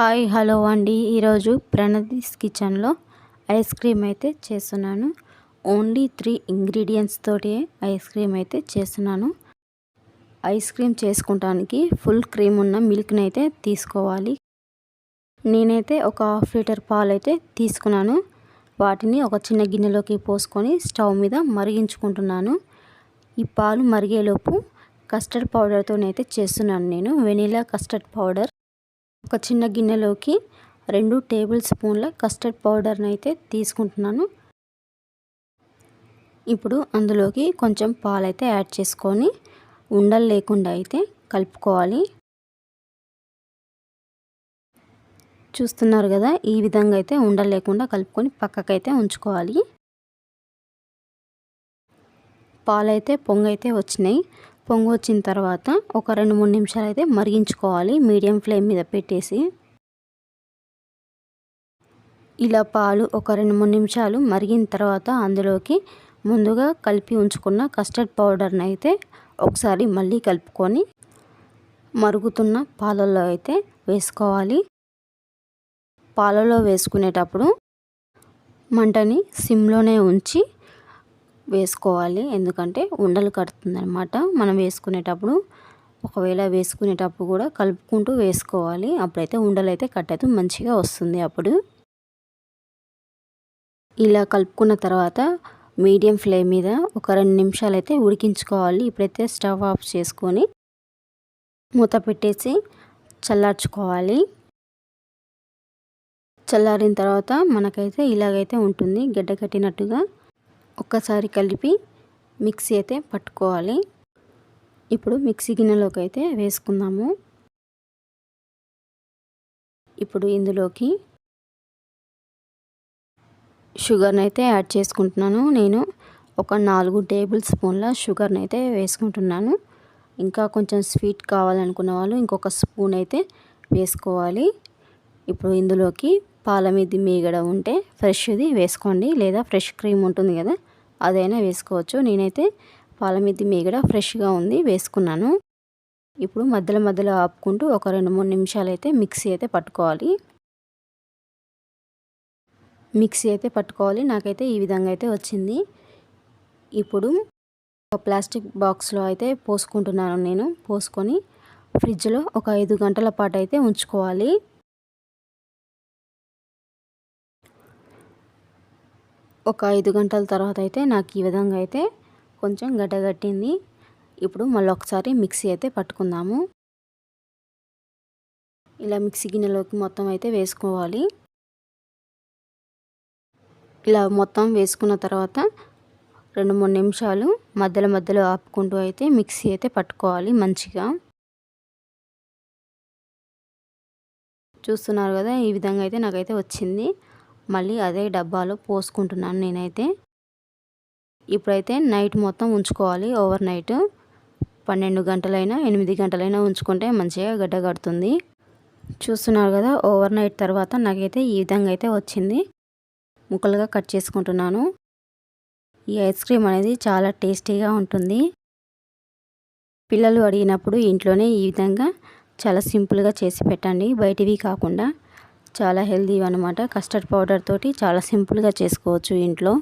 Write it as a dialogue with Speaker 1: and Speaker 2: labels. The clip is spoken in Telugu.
Speaker 1: హాయ్ హలో అండి. ఈరోజు ప్రణదీస్ కిచెన్లో ఐస్ క్రీమ్ అయితే చేస్తున్నాను. ఓన్లీ త్రీ ఇంగ్రీడియంట్స్ తోటి ఐస్ క్రీమ్ అయితే చేస్తున్నాను. ఐస్ క్రీమ్ చేసుకుంటానికి ఫుల్ క్రీమ్ ఉన్న మిల్క్ని అయితే తీసుకోవాలి. నేనైతే ఒక హాఫ్ లీటర్ పాలు అయితే తీసుకున్నాను. వాటిని ఒక చిన్న గిన్నెలోకి పోసుకొని స్టవ్ మీద మరిగించుకుంటున్నాను. ఈ పాలు మరిగేలోపు కస్టర్డ్ పౌడర్తోనైతే చేస్తున్నాను నేను. Vanilla custard powder. ఒక చిన్న గిన్నెలోకి రెండు టేబుల్ స్పూన్ల కస్టర్డ్ పౌడర్ని అయితే తీసుకుంటున్నాను. ఇప్పుడు అందులోకి కొంచెం పాలైతే యాడ్ చేసుకొని ఉండలు లేకుండా అయితే కలుపుకోవాలి. చూస్తున్నారు కదా ఈ విధంగా అయితే ఉండలు లేకుండా కలుపుకొని పక్కకైతే ఉంచుకోవాలి. పాలైతే పొంగైతే వచ్చినాయి. పొంగు వచ్చిన తర్వాత ఒక రెండు మూడు నిమిషాలు అయితే మరిగించుకోవాలి. మీడియం ఫ్లేమ్ మీద పెట్టేసి. ఇలా పాలు ఒక రెండు మూడు నిమిషాలు మరిగిన తర్వాత అందులోకి ముందుగా కలిపి ఉంచుకున్న కస్టర్డ్ పౌడర్ని అయితే ఒకసారి మళ్ళీ కలుపుకొని మరుగుతున్న పాలల్లో అయితే వేసుకోవాలి. పాలలో వేసుకునేటప్పుడు మంటని సిమ్లోనే ఉంచి వేసుకోవాలి. ఎందుకంటే ఉండలు కడుతుందనమాట మనం వేసుకునేటప్పుడు ఒకవేళ వేసుకునేటప్పుడు కూడా కలుపుకుంటూ వేసుకోవాలి. అప్పుడైతే ఉండలు అయితే కట్టదు మంచిగా వస్తుంది అప్పుడు. ఇలా కలుపుకున్న తర్వాత మీడియం ఫ్లేమ్ మీద ఒక రెండు నిమిషాలు అయితే ఉడికించుకోవాలి. ఇప్పుడైతే స్టవ్ ఆఫ్ చేసుకొని మూత పెట్టేసి చల్లార్చుకోవాలి. చల్లారిన తర్వాత మనకైతే ఇలాగైతే ఉంటుంది. గడ్డ కట్టినట్టుగా ఒక్కసారి కలిపి మిక్సీ అయితే పట్టుకోవాలి. ఇప్పుడు మిక్సీ గిన్నెలోకి అయితే వేసుకుందాము. ఇప్పుడు ఇందులోకి షుగర్ని అయితే యాడ్ చేసుకుంటున్నాను. నేను ఒక నాలుగు టేబుల్ స్పూన్ల షుగర్ని అయితే వేసుకుంటున్నాను. ఇంకా కొంచెం స్వీట్ కావాలనుకున్న వాళ్ళు ఇంకొక స్పూన్ అయితే వేసుకోవాలి. ఇప్పుడు ఇందులోకి పాల మీద మీగడ ఉంటే ఫ్రెష్ది వేసుకోండి. లేదా ఫ్రెష్ క్రీమ్ ఉంటుంది కదా అదైనా వేసుకోవచ్చు. నేనైతే పాల మీద మీగడ ఫ్రెష్గా ఉంది వేసుకున్నాను. ఇప్పుడు మధ్యలో మధ్యలో ఆపుకుంటూ ఒక రెండు మూడు నిమిషాలు అయితే మిక్సీ అయితే పట్టుకోవాలి. మిక్సీ అయితే పట్టుకోవాలి. నాకైతే ఈ విధంగా అయితే వచ్చింది. ఇప్పుడు ఒక ప్లాస్టిక్ బాక్స్లో అయితే పోసుకుంటున్నాను నేను. పోసుకొని ఫ్రిడ్జ్లో ఒక ఐదు గంటల పాటు అయితే ఉంచుకోవాలి. ఒక ఐదు గంటల తర్వాత అయితే నాకు ఈ విధంగా అయితే కొంచెం గడ్డగట్టింది. ఇప్పుడు మళ్ళీ ఒకసారి మిక్సీ అయితే పట్టుకుందాము. ఇలా మిక్సీ గిన్నెలోకి మొత్తం అయితే వేసుకోవాలి. ఇలా మొత్తం వేసుకున్న తర్వాత రెండు మూడు నిమిషాలు మధ్యలో మధ్యలో ఆపుకుంటూ అయితే మిక్సీ అయితే పట్టుకోవాలి మంచిగా. చూస్తున్నారు కదా ఈ విధంగా అయితే నాకైతే వచ్చింది. మళ్ళీ అదే డబ్బాలో పోసుకుంటున్నాను నేనైతే. ఇప్పుడైతే నైట్ మొత్తం ఉంచుకోవాలి. ఓవర్ నైట్ పన్నెండు గంటలైనా ఎనిమిది గంటలైనా ఉంచుకుంటే మంచిగా గడ్డ కడుతుంది. చూస్తున్నారు కదా ఓవర్ నైట్ తర్వాత నాకైతే ఈ విధంగా అయితే వచ్చింది. ముక్కలుగా కట్ చేసుకుంటున్నాను. ఈ ఐస్ క్రీమ్ అనేది చాలా టేస్టీగా ఉంటుంది. పిల్లలు అడిగినప్పుడు ఇంట్లోనే ఈ విధంగా చాలా సింపుల్గా చేసి పెట్టండి. బయటివి కాకుండా చాలా హెల్దీ అనమాట కస్టర్డ్ పౌడర్ తోటి చాలా సింపుల్గా చేసుకోవచ్చు ఇంట్లో.